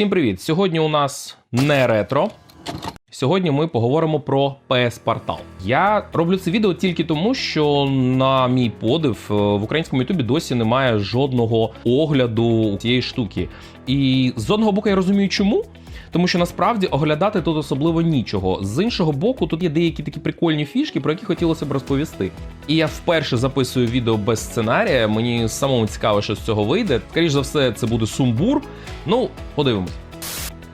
Всім привіт! Сьогодні у нас не ретро. Сьогодні ми поговоримо про PS Portal. Я роблю це відео тільки тому, що на мій подив е, в українському Ютубі досі немає жодного огляду цієї штуки. І з одного боку я розумію, чому. Тому що насправді оглядати тут особливо нічого. З іншого боку, тут є деякі такі прикольні фішки, про які хотілося б розповісти. І я вперше записую відео без сценарія. Мені самому цікаво, що з цього вийде. Скоріше за все, це буде сумбур. Ну, подивимось.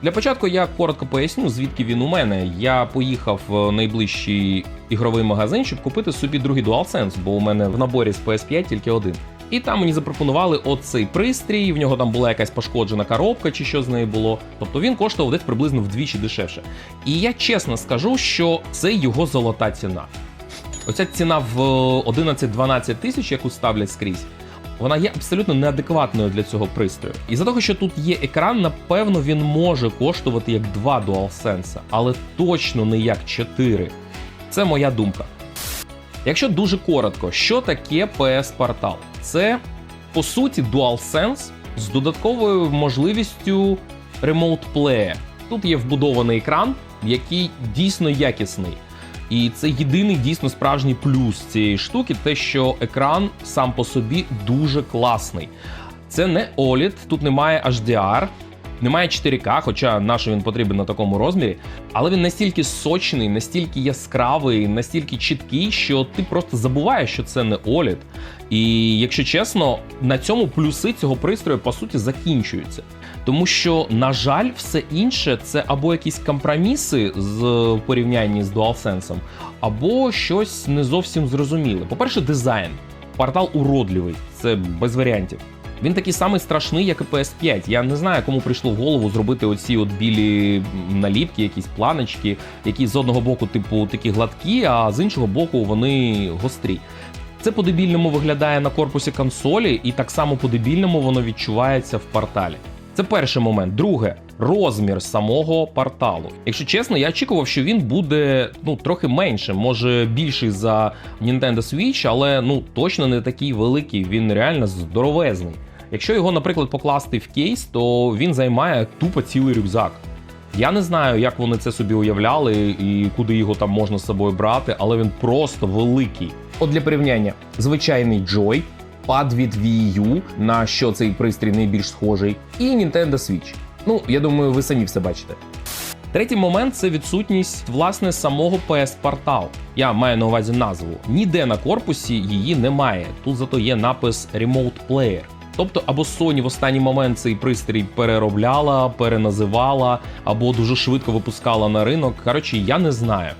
Для початку я коротко поясню, звідки він у мене. Я поїхав в найближчий ігровий магазин, щоб купити собі другий DualSense, бо у мене в наборі з PS5 тільки один. І там мені запропонували оцей пристрій, в нього там була якась пошкоджена коробка чи що з нею було. Тобто він коштував десь приблизно вдвічі дешевше. І я чесно скажу, що це його золота ціна. Оця ціна в 11-12 тисяч, яку ставлять скрізь, вона є абсолютно неадекватною для цього пристрою. І за того, що тут є екран, напевно, він може коштувати як два DualSense, але точно не як 4. Це моя думка. Якщо дуже коротко, що таке PS Portal? Це по суті DualSense з додатковою можливістю Remote Play. Тут є вбудований екран, який дійсно якісний. І це єдиний дійсно справжній плюс цієї штуки, те, що екран сам по собі дуже класний. Це не OLED, тут немає HDR, немає 4К, хоча наш він потрібен на такому розмірі, але він настільки сочний, настільки яскравий, настільки чіткий, що ти просто забуваєш, що це не OLED. І якщо чесно, на цьому плюси цього пристрою по суті закінчуються. Тому що, на жаль, все інше це або якісь компроміси з в порівнянні з DualSense, або щось не зовсім зрозуміле. По-перше, дизайн. Портал уродлівий, це без варіантів. Він такий самий страшний, як і PS5. Я не знаю, кому прийшло в голову зробити оці от білі наліпки, якісь планочки, які з одного боку, типу, такі гладкі, а з іншого боку, вони гострі. Це по-дебільному виглядає на корпусі консолі, і так само по-дебільному воно відчувається в порталі. Це перший момент. Друге, розмір самого порталу. Якщо чесно, я очікував, що він буде ну трохи менше, може більший за Nintendo Switch, але ну точно не такий великий. Він реально здоровезний. Якщо його, наприклад, покласти в кейс, то він займає тупо цілий рюкзак. Я не знаю, як вони це собі уявляли і куди його там можна з собою брати, але він просто великий. От для порівняння, звичайний Joy, пад від Wii U, на що цей пристрій найбільш схожий, і Nintendo Switch. Ну, я думаю, ви самі все бачите. Третій момент це відсутність власне самого PS Portal. Я маю на увазі назву. Ніде на корпусі її немає. Тут зато є напис Remote Player. Тобто, або Sony в останній момент цей пристрій переробляла, переназивала, або дуже швидко випускала на ринок. Коротше, я не знаю.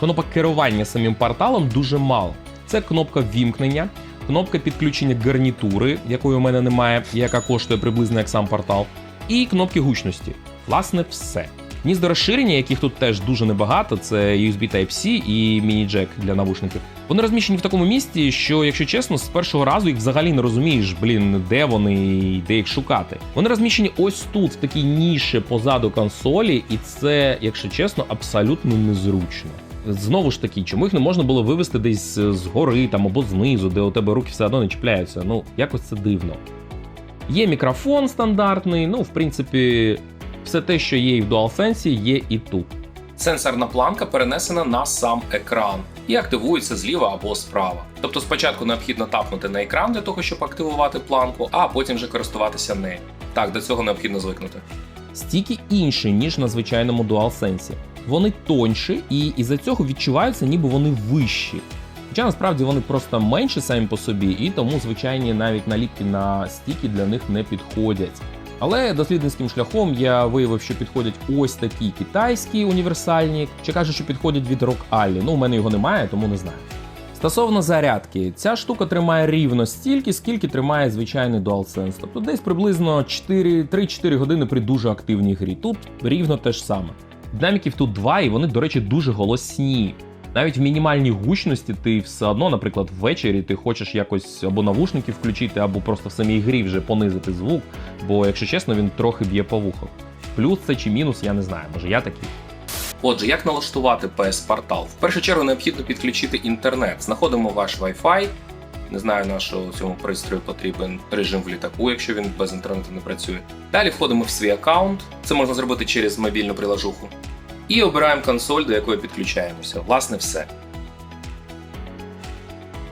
Кнопок керування самим порталом дуже мало. Це кнопка вімкнення, кнопка підключення гарнітури, якої у мене немає, яка коштує приблизно як сам портал, і кнопки гучності. Власне, все. Ні до розширення, яких тут теж дуже небагато, це USB Type-C і міні-джек для навушників. Вони розміщені в такому місці, що, якщо чесно, з першого разу їх взагалі не розумієш, блін, де вони і де їх шукати. Вони розміщені ось тут, в такій ніші позаду консолі, і це, якщо чесно, абсолютно незручно. Знову ж таки, чому їх не можна було вивести десь згори там або знизу, де у тебе руки все одно не чіпляються. Ну, якось це дивно. Є мікрофон стандартний, ну, в принципі, все те, що є і в DualSense, є і тут. Сенсорна планка перенесена на сам екран і активується зліва або справа. Тобто спочатку необхідно тапнути на екран для того, щоб активувати планку, а потім вже користуватися нею. Так, до цього необхідно звикнути. Стіки інші, ніж на звичайному DualSense. Вони тонші і із-за цього відчуваються, ніби вони вищі. Хоча насправді вони просто менші самі по собі, і тому звичайні навіть наліпки на стіки для них не підходять. Але дослідницьким шляхом я виявив, що підходять ось такі китайські універсальні, чи кажуть, що підходять від Rock Ally. Ну, у мене його немає, тому не знаю. Стосовно зарядки, ця штука тримає рівно стільки, скільки тримає звичайний DualSense. Тобто десь приблизно 4 3-4 години при дуже активній грі. Тут рівно те ж саме. Динаміків тут два, і вони, до речі, дуже голосні. Навіть в мінімальній гучності ти все одно, наприклад, ввечері ти хочеш якось або навушники включити, або просто в самій грі вже понизити звук, бо, якщо чесно, він трохи б'є по вухах. Плюс це чи мінус, я не знаю, може я такий. Отже, як налаштувати PS Portal? В першу чергу необхідно підключити інтернет. Знаходимо ваш Wi-Fi, Не знаю, на що цьому пристрою потрібен режим в літаку, якщо він без інтернету не працює. Далі входимо в свій аккаунт. Це можна зробити через мобільну приложуху. І обираємо консоль, до якої підключаємося. Власне, все.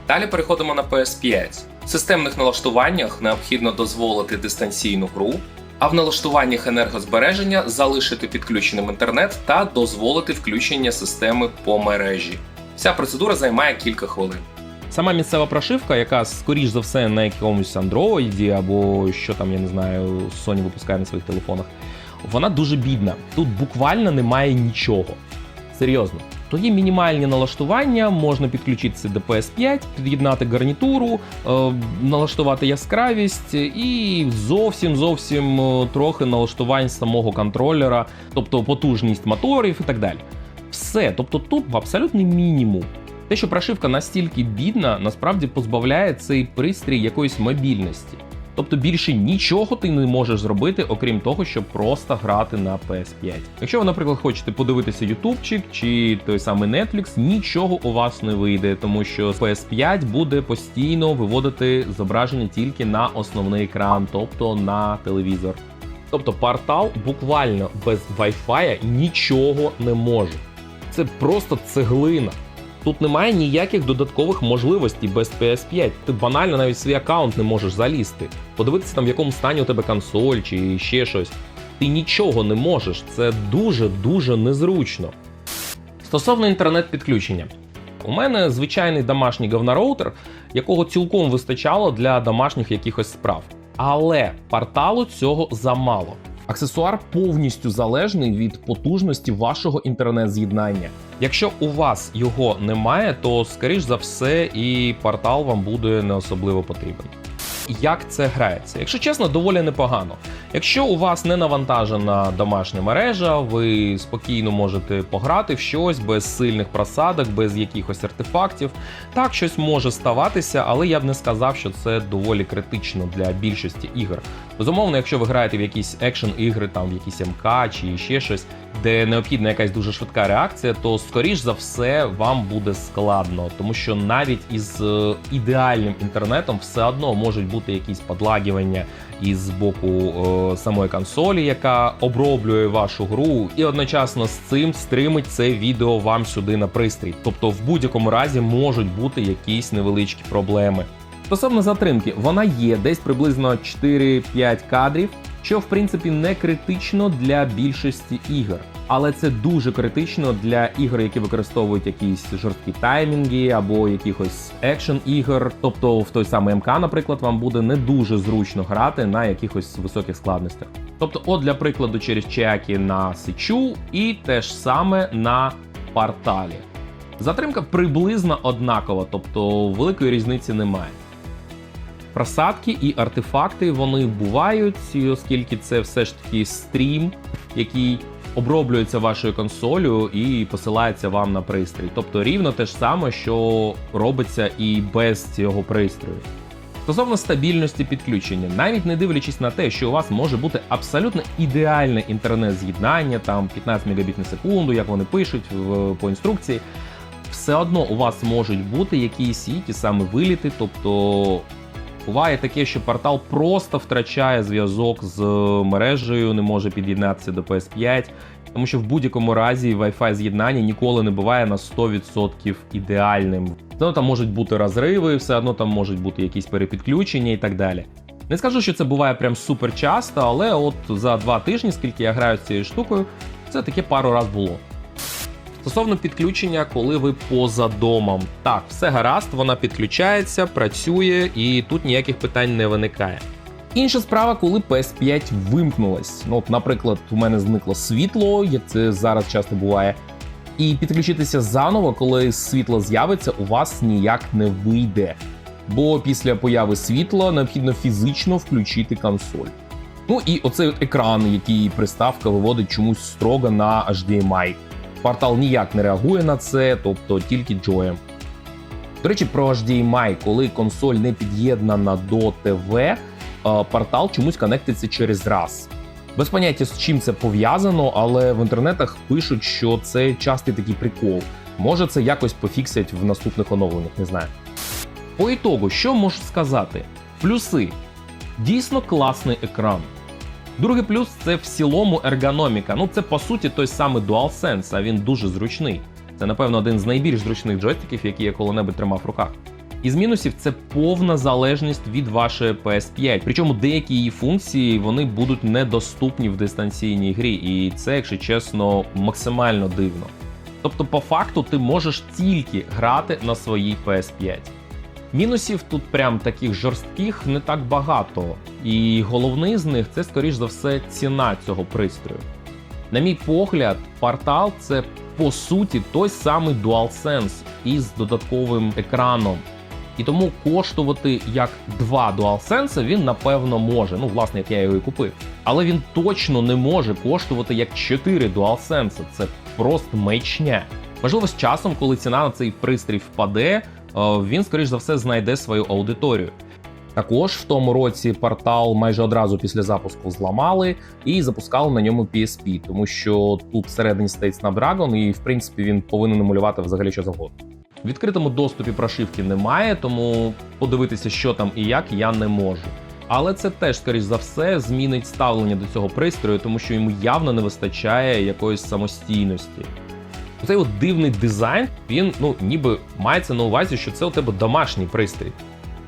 Далі переходимо на PS5. В системних налаштуваннях необхідно дозволити дистанційну гру, а в налаштуваннях енергозбереження залишити підключеним інтернет та дозволити включення системи по мережі. Вся процедура займає кілька хвилин. Сама місцева прошивка, яка скоріш за все на якомусь Android або що там, я не знаю, Sony випускає на своїх телефонах, вона дуже бідна. Тут буквально немає нічого. Серйозно. То є мінімальні налаштування, можна підключитися до PS5, під'єднати гарнітуру, е, налаштувати яскравість і зовсім зовсім е, трохи налаштувань самого контролера, тобто потужність моторів і так далі. Все, тобто тут абсолютний мінімум. Те, що прошивка настільки бідна, насправді позбавляє цей пристрій якоїсь мобільності. Тобто більше нічого ти не можеш зробити, окрім того, щоб просто грати на PS5. Якщо ви, наприклад, хочете подивитися ютубчик чи той самий Netflix, нічого у вас не вийде, тому що PS5 буде постійно виводити зображення тільки на основний екран, тобто на телевізор. Тобто портал буквально без Wi-Fi нічого не може. Це просто цеглина. Тут немає ніяких додаткових можливостей без PS5. Ти банально навіть свій аккаунт не можеш залізти. Подивитися там, в якому стані у тебе консоль чи ще щось. Ти нічого не можеш. Це дуже-дуже незручно. Стосовно інтернет-підключення. У мене звичайний домашній говнороутер, якого цілком вистачало для домашніх якихось справ. Але порталу цього замало. Аксесуар повністю залежний від потужності вашого інтернет-з'єднання. Якщо у вас його немає, то скоріш за все і портал вам буде не особливо потрібен. Як це грається? Якщо чесно, доволі непогано. Якщо у вас не навантажена домашня мережа, ви спокійно можете пограти в щось без сильних просадок, без якихось артефактів. Так, щось може ставатися, але я б не сказав, що це доволі критично для більшості ігор. Безумовно, якщо ви граєте в якісь екшн ігри, там в якісь МК чи ще щось, де необхідна якась дуже швидка реакція, то скоріш за все вам буде складно, тому що навіть із е, ідеальним інтернетом все одно можуть бути якісь подлагування із боку е, самої консолі, яка оброблює вашу гру, і одночасно з цим стримить це відео вам сюди на пристрій. Тобто, в будь-якому разі можуть бути якісь невеличкі проблеми. Стосовно затримки, вона є десь приблизно 4-5 кадрів, що в принципі не критично для більшості ігор. Але це дуже критично для ігор, які використовують якісь жорсткі таймінги або якихось екшн ігор. Тобто в той самий МК, наприклад, вам буде не дуже зручно грати на якихось високих складностях. Тобто, от для прикладу, через чеки на сичу і те ж саме на порталі. Затримка приблизно однакова, тобто великої різниці немає. Просадки і артефакти вони бувають, оскільки це все ж таки стрім, який оброблюється вашою консолю і посилається вам на пристрій. Тобто рівно те ж саме, що робиться і без цього пристрою. Стосовно стабільності підключення, навіть не дивлячись на те, що у вас може бути абсолютно ідеальне інтернет-з'єднання, там 15 Мбіт на секунду, як вони пишуть в, по інструкції, все одно у вас можуть бути якісь і ті самі виліти, тобто Буває таке, що портал просто втрачає зв'язок з мережею, не може під'єднатися до PS5, тому що в будь-якому разі Wi-Fi з'єднання ніколи не буває на 100% ідеальним. Одно там можуть бути розриви, все одно там можуть бути якісь перепідключення і так далі. Не скажу, що це буває прям супер часто, але от за два тижні, скільки я граю з цією штукою, це таке пару раз було. Стосовно підключення, коли ви поза домом. Так, все гаразд, вона підключається, працює і тут ніяких питань не виникає. Інша справа, коли PS5 вимкнулась. Ну, от, наприклад, у мене зникло світло, як це зараз часто буває. І підключитися заново, коли світло з'явиться, у вас ніяк не вийде. Бо після появи світла необхідно фізично включити консоль. Ну і оцей от екран, який приставка виводить чомусь строго на HDMI. Портал ніяк не реагує на це, тобто тільки Joy. До речі, про HDMI, коли консоль не під'єднана до ТВ, е, портал чомусь конектиться через раз. Без поняття з чим це пов'язано, але в інтернетах пишуть, що це частий такий прикол. Може це якось пофіксять в наступних оновленнях, не знаю. По ітогу, що можу сказати? Плюси. Дійсно класний екран. Другий плюс це в цілому ергономіка. Ну, це по суті той самий DualSense, а він дуже зручний. Це, напевно, один з найбільш зручних джойстиків, які я коли-небудь тримав в руках. Із мінусів це повна залежність від вашої PS5. Причому деякі її функції вони будуть недоступні в дистанційній грі, і це, якщо чесно, максимально дивно. Тобто, по факту, ти можеш тільки грати на своїй PS5. Мінусів тут прям таких жорстких не так багато, і головний з них це, скоріш за все, ціна цього пристрою. На мій погляд, портал це по суті той самий DualSense із додатковим екраном. І тому коштувати як два DualSense він напевно може. Ну, власне, як я його і купив. Але він точно не може коштувати як 4 DualSense. Це просто маячня. Можливо, з часом, коли ціна на цей пристрій впаде, е, він, скоріш за все, знайде свою аудиторію. Також в тому році портал майже одразу після запуску зламали і запускали на ньому PSP, тому що тут всередині стоїть Snapdragon, і в принципі він повинен емулювати взагалі що завгодно. В відкритому доступі прошивки немає, тому подивитися, що там і як, я не можу. Але це теж, скоріш за все, змінить ставлення до цього пристрою, тому що йому явно не вистачає якоїсь самостійності. Цей от дивний дизайн, він ну ніби мається на увазі, що це у тебе домашній пристрій.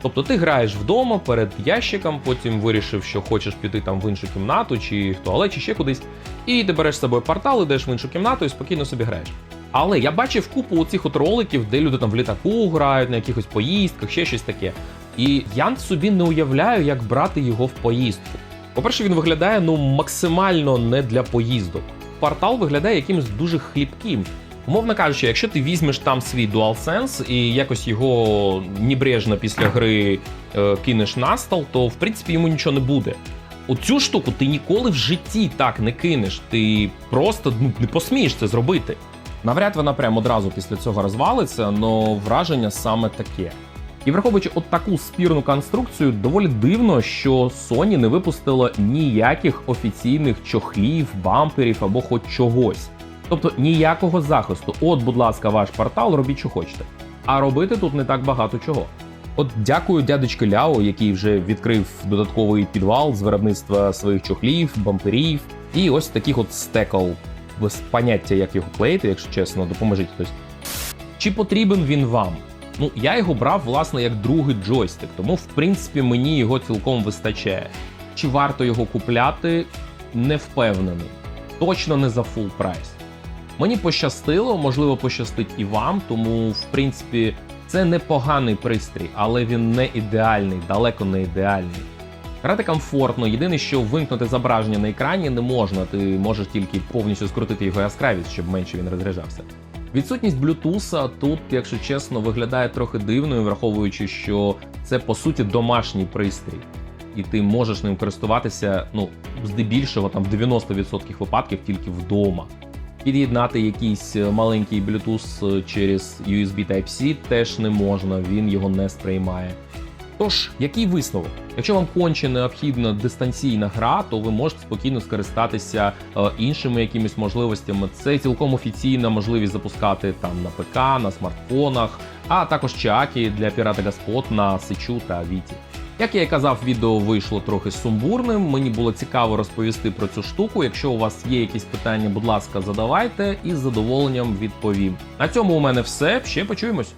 Тобто ти граєш вдома перед ящиком, потім вирішив, що хочеш піти там в іншу кімнату, чи в туалет, чи ще кудись, і ти береш з собою портал, ідеш в іншу кімнату і спокійно собі граєш. Але я бачив купу оцих от роликів, де люди там в літаку грають, на якихось поїздках, ще щось таке. І я собі не уявляю, як брати його в поїздку. По-перше, він виглядає ну максимально не для поїздок. Портал виглядає якимось дуже хліпким. Умовно кажучи, якщо ти візьмеш там свій DualSense і якось його небрежно після гри е, кинеш на стол, то в принципі йому нічого не буде. Оцю штуку ти ніколи в житті так не кинеш. Ти просто ну, не посмієш це зробити. Навряд вона прямо одразу після цього розвалиться, але враження саме таке. І враховуючи от таку спірну конструкцію, доволі дивно, що Sony не випустила ніяких офіційних чохлів, бамперів або хоч чогось. Тобто ніякого захисту. От, будь ласка, ваш портал, робіть, що хочете. А робити тут не так багато чого. От дякую дядечки Ляо, який вже відкрив додатковий підвал з виробництва своїх чохлів, бамперів і ось таких от стекол. Без поняття, як його клеїти, якщо чесно, допоможіть хтось. Чи потрібен він вам? Ну, я його брав, власне, як другий джойстик, тому в принципі мені його цілком вистачає. Чи варто його купляти? Не впевнений. Точно не за фул прайс. Мені пощастило, можливо, пощастить і вам, тому в принципі це непоганий пристрій, але він не ідеальний, далеко не ідеальний. Грати комфортно, єдине, що вимкнути зображення на екрані не можна, ти можеш тільки повністю скрутити його яскравість, щоб менше він розряджався. Відсутність Bluetooth тут, якщо чесно, виглядає трохи дивною, враховуючи, що це по суті домашній пристрій, і ти можеш ним користуватися ну, здебільшого там в 90% випадків тільки вдома. Під'єднати якийсь маленький Bluetooth через USB Type-C теж не можна, він його не сприймає. Тож, який висновок? Якщо вам конче необхідна дистанційна гра, то ви можете спокійно скористатися е, іншими якимись можливостями. Це цілком офіційна можливість запускати там на ПК, на смартфонах, а також чаки для пірата Господ на Сичу та Віті. Як я і казав, відео вийшло трохи сумбурним. Мені було цікаво розповісти про цю штуку. Якщо у вас є якісь питання, будь ласка, задавайте і з задоволенням відповім. На цьому у мене все. Ще почуємось.